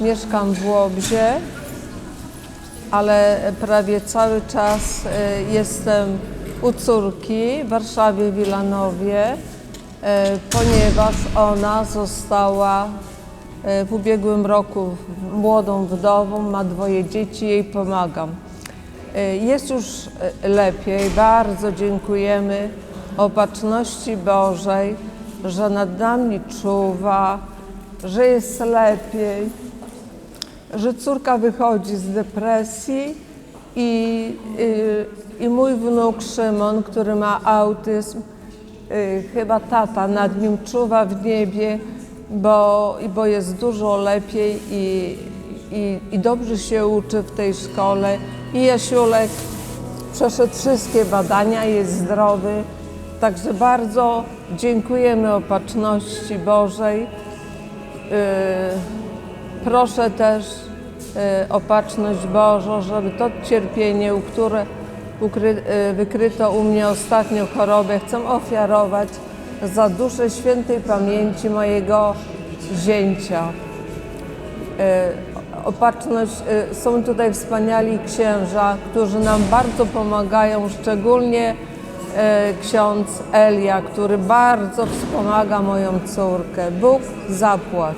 mieszkam w Łobzie, ale prawie cały czas e, jestem u córki w Warszawie, Wilanowie, e, ponieważ ona została e, w ubiegłym roku młodą wdową, ma dwoje dzieci, jej pomagam. Jest już lepiej, bardzo dziękujemy opatrzności Bożej, że nad nami czuwa, że jest lepiej, że córka wychodzi z depresji i, y, i mój wnuk Szymon, który ma autyzm, y, chyba tata nad nim czuwa w niebie, bo, bo jest dużo lepiej i, i, i dobrze się uczy w tej szkole. I Jasiulek przeszedł wszystkie badania, jest zdrowy. Także bardzo dziękujemy opatrzności Bożej. Yy, proszę też yy, opatrzność Bożą, żeby to cierpienie, które yy, wykryto u mnie ostatnio chorobę, chcę ofiarować za duszę świętej pamięci mojego zięcia. Yy, opatrzność, są tutaj wspaniali księża, którzy nam bardzo pomagają, szczególnie ksiądz Elia, który bardzo wspomaga moją córkę. Bóg zapłać.